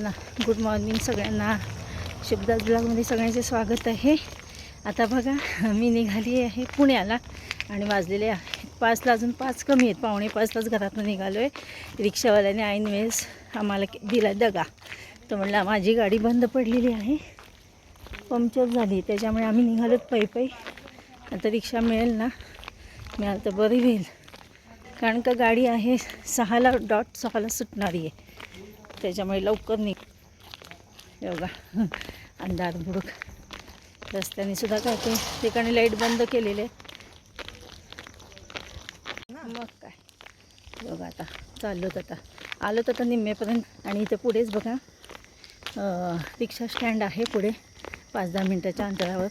ना good morning सगळ्यांना. शब्दात ब्लॉगमध्ये सगळ्यांचे स्वागत आहे. आता बघा मी निघाली आहे पुण्याला आणि वाजलेले आहेत पाचला अजून पाच कमी आहेत. पावणे पाचलाच घरातून निघालो आहे रिक्षावाल्याने ऐन वेळेस आम्हाला के- दिला दगा. तर म्हणलं माझी गाडी बंद पडलेली आहे. पंक्चर झाली. त्याच्यामुळे आम्ही निघालोत पै पै आता रिक्षा मिळेल ना? मिळालं तर बरी होईल. कारण का गाडी आहे सहाला डॉट सहाला सुटणारी आहे. त्याच्यामुळे लवकर निघ. योगा बघा अंधार बुडूक. रस्त्याने सुद्धा काय ते ठिकाणी लाइट बंद केलेले. मग काय? योगा बघा आता चाललोत आता. आलो तर आता निम्मेपर्यंत आणि इथे पुढेच बघा. रिक्षा स्टँड आहे पुढे. पाच दहा मिनटाच्या अंतरावर.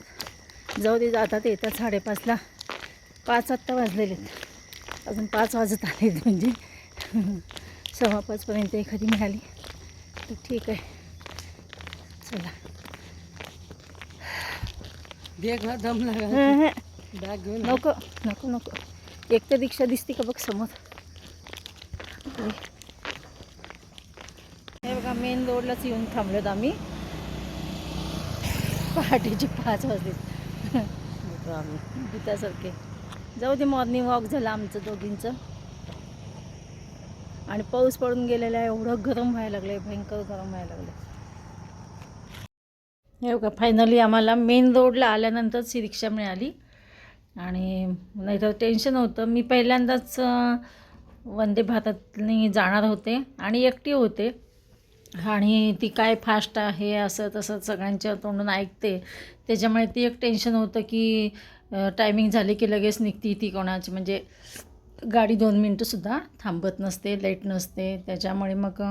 जाऊ दे जातात येतात साडेपाचला. पाच आत्ता वाजलेले आहेत अजून पाच वाजत आलेत म्हणजे. सव्वा पाचपर्यंत एखादी मिळाली. तर ठीक आहे. चला. बॅग दम लागा. बॅग घेऊन नको नको नको. एक तर रिक्षा दिसते का बघ समोर. हे बघा मेन रोडलाच येऊन थांबलोत आम्ही. पहाटेचे पाच वाजले. आम्ही भूतासारखे. जाऊ दे मॉर्निंग वॉक झालं आमचं दोघींचं. आणि पाऊस पडून गेलेला आहे एवढं गरम व्हायला लागलं आहे भयंकर गरम व्हायला लागलं हे का फायनली आम्हाला मेन रोडला आल्यानंतरच ही रिक्षा मिळाली. आणि नाहीतर टेन्शन होतं मी पहिल्यांदाच वंदे भारतने जाणार होते आणि एकटी होते. आणि ती काय फास्ट आहे असं तसं सगळ्यांच्या तोंडून ऐकते. त्याच्यामुळे ती एक टेन्शन होतं की टायमिंग झाली की लगेच निघती ती कोणाची. म्हणजे गाडी दोन मिनटंसुद्धा थांबत नसते लेट नसते. त्याच्यामुळे मग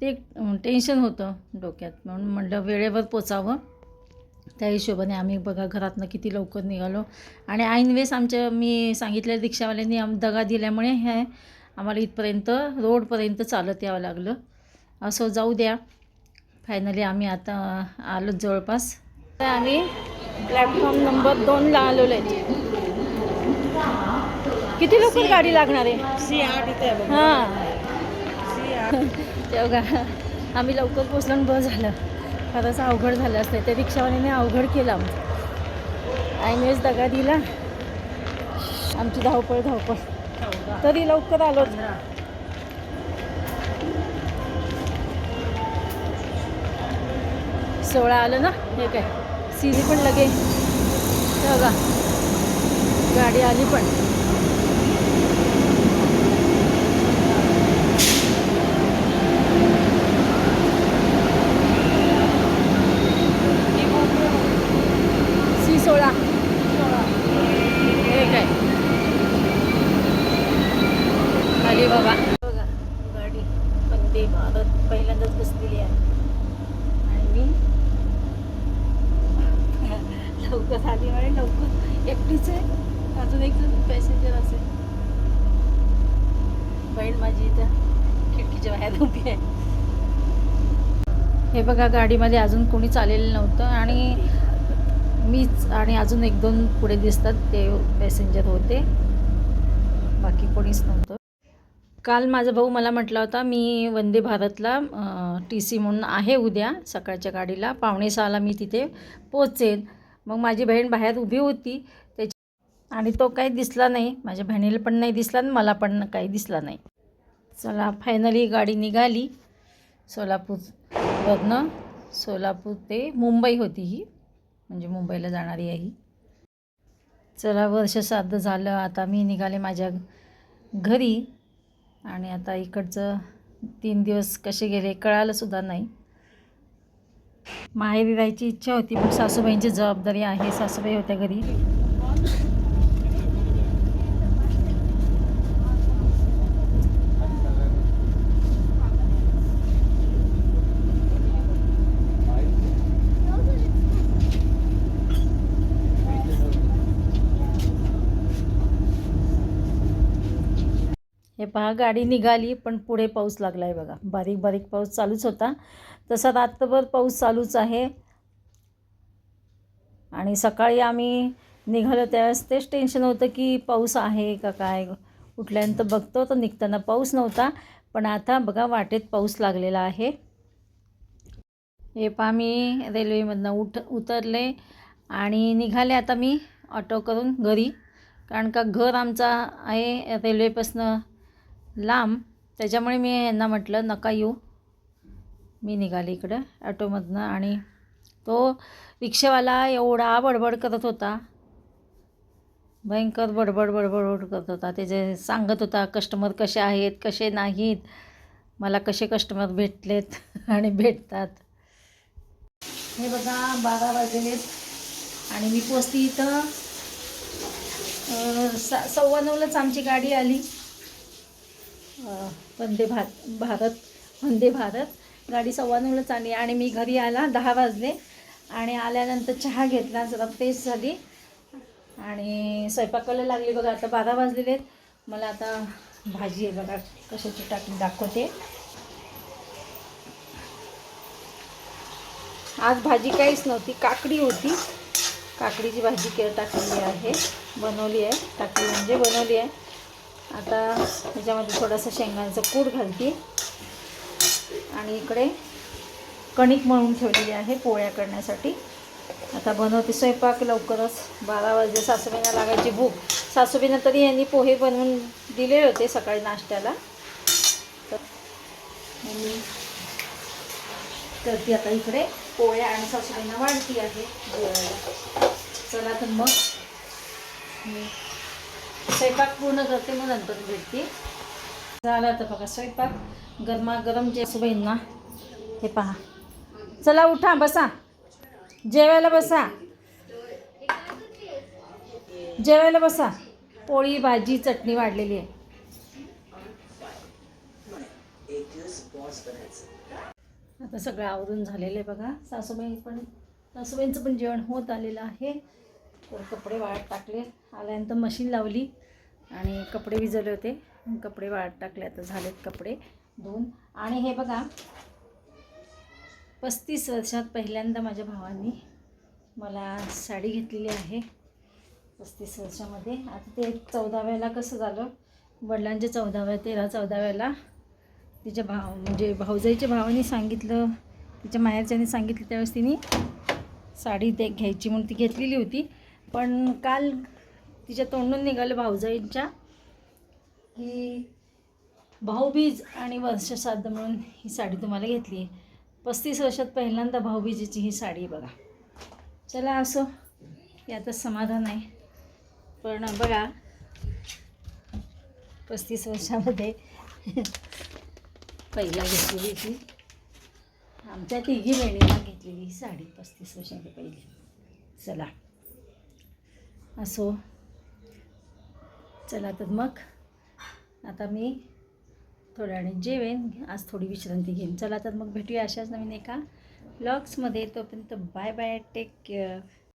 ते एक टेन्शन होतं डोक्यात. म्हणून म्हटलं वेळेवर पोचावं. त्या हिशोबाने आम्ही बघा घरातनं किती लवकर निघालो. आणि ऐनवेळेस आमच्या मी सांगितलेल्या रिक्षावाल्यांनी आम दगा दिल्यामुळे हे आम्हाला इथपर्यंत रोडपर्यंत चालत यावं लागलं. असं जाऊ द्या. फायनली आम्ही आता आलो जवळपास. तर आम्ही प्लॅटफॉर्म नंबर दोनला आलेलो आहे. किती लवकर गाडी लागणार आहे. हां. सी आठ. ते बघा आम्ही लवकर पोचलो बस झालं. खरंच अवघड झालं असतं. ते रिक्षावाल्याने अवघड केलं ऐनवेळेस दगा दिला. आमची धावपळ धावपळ. तरी लवकर आलो. सोळा आलं ना? हे काय? सिरी पण लगे. बघा गाडी आली पण सी सोळा हे काय आली बाबा बघा गाडी वंदे भारत पहिल्यांदाच बसलेली आहे आणि मी लवकर आली म्हणजे लवकर एकटीच आहे. अजून एक पॅसेंजर असेल. बहीण माझी इथं खिडकीच्या बाहेर उभी आहे. हे बघा गाडीमध्ये अजून कोणीच आलेलं नव्हतं आणि मीच आणि अजून एक दोन पुढे दिसतात ते पॅसेंजर होते. बाकी कोणीच नव्हतं. काल माझा भाऊ मला म्हटला होता मी वंदे भारतला टी सी म्हणून आहे उद्या सकाळच्या गाडीला. पावणे सहाला मी तिथे पोचेन मग माझी बहीण बाहेर उभी होती. आणि तो काही दिसला नाही. माझ्या बहिणीला पण नाही दिसला आणि मला पण काही दिसला नाही. चला फायनली गाडी निघाली. सोलापूरवरनं सोलापूर ते मुंबई होती ही. म्हणजे मुंबईला जाणारी आहे ही. चला वर्ष श्राद्ध झालं. आता मी निघाले माझ्या घरी. आणि आता इकडचं तीन दिवस कसे गेले कळालंसुद्धा नाही. माहेरी जायची इच्छा होती पण सासूबाईंची जबाबदारी आहे. सासूबाई होत्या घरी. हे पहा गाडी निघाली पण पुढे पाऊस लागला आहे बघा. बारीक बारीक पाऊस चालूच होता. तसा रात्रभर पाऊस चालूच आहे. आणि सकाळी आम्ही निघालो त्यावेळेस तेच टेन्शन होतं की पाऊस आहे का काय? उठल्यानंतर बघतो तर निघताना पाऊस नव्हता. पण आता बघा वाटेत पाऊस लागलेला आहे. हे पहा मी रेल्वेमधनं उठ उतरले आणि निघाले आता मी ऑटो करून घरी. कारण का घर आमचा आहे रेल्वेपासनं लांब. त्याच्यामुळे मी यांना म्हटलं नका येऊ. मी निघाले इकडं ॲटोमधनं आणि तो रिक्षावाला एवढा बडबड करत होता. भयंकर बडबड बडबड करत होता. त्याचे सांगत होता कस्टमर कसे आहेत कसे नाहीत? मला कसे कस्टमर भेटलेत आणि भेटतात? हे बघा बारा वाजलेत. आणि मी पोचते इथं. सा सव्वा नऊलाच आमची गाडी आली. वंदे भात भारत वंदे भारत. गाडी सव्वा नऊलाच आली आणि मी घरी आला दहा वाजले. आणि आल्यानंतर चहा घेतला जरा फ्रेश झाली. आणि स्वयंपाकाला लागली बघा आता बारा वाजलेले आहेत. मला आता भाजी आहे बघा कशाची टाकली दाखवते. आज भाजी काहीच नव्हती काकडी होती. काकडीची भाजी के टाकलेली आहे बनवली आहे. टाकली म्हणजे बनवली आहे. आता ह्याच्यामध्ये थोडंसं शेंगांचं कूट घालते. आणि इकडे कणिक मळून ठेवलेली आहे पोळ्या करण्यासाठी. आता बनवते स्वयंपाक लवकरच. बारा वाजले सासूबाईंना लागायची भूक. सासूबाईंना तरी यांनी पोहे बनवून दिले होते सकाळी नाश्त्याला. तर मी करते आता इकडे पोळ्या आणि सासूबाईंना वाढती आहे चला तर मग. स्वयंपाक पूर्ण करते मग नंतर भेटते झालं तर बघा स्वयंपाक. गरमागरम जे सुबाईंना हे पहा. चला उठा बसा. जेवायला बसा. जेवायला बसा. पोळी भाजी चटणी वाढलेली आहे. आता सगळं आवरून झालेलं आहे बघा. सासूबाई पण सासूबाईंचं पण जेवण होत आलेलं आहे. तर कपडे वाळत टाकले. आल्यानंतर मशीन लावली. आणि कपडे विजवले होते. कपडे वाळत टाकले. आता झालेत कपडे धुवून आणि हे बघा पस्तीस वर्षात पहिल्यांदा माझ्या भावांनी मला साडी घेतलेली आहे पस्तीस वर्षामध्ये. आता ते चौदाव्याला कसं झालं? वडिलांच्या चौदाव्या तेरा चौदाव्याला तिच्या भाव म्हणजे भाऊजाईच्या भावाने सांगितलं तिच्या माहेरच्याने सांगितलं त्यावेळेस तिने साडी ते घ्यायची म्हणून ती घेतलेली होती. पण काल तिच्या तोंडून निघालं भाऊजाईंच्या. की भाऊबीज आणि वर्षश्राद्ध म्हणून ही साडी तुम्हाला घेतली आहे. पस्तीस वर्षात पहिल्यांदा भाऊबीजेची ही साडी बघा. चला असो यातच समाधान आहे. पण बघा पस्तीस वर्षामध्ये पहिला घेतलेली ती आमच्या तिघी बहिणीला घेतलेली ही साडी पस्तीस वर्षाच्या पहिली. चला. असो. चला तर मग. आता मी थोड्या जेवेन. आज थोडी विश्रांती घेईन. चला तर मग भेटूया अशाच नवीन एका ब्लॉग्समध्ये तोपर्यंत बाय बाय टेक केअर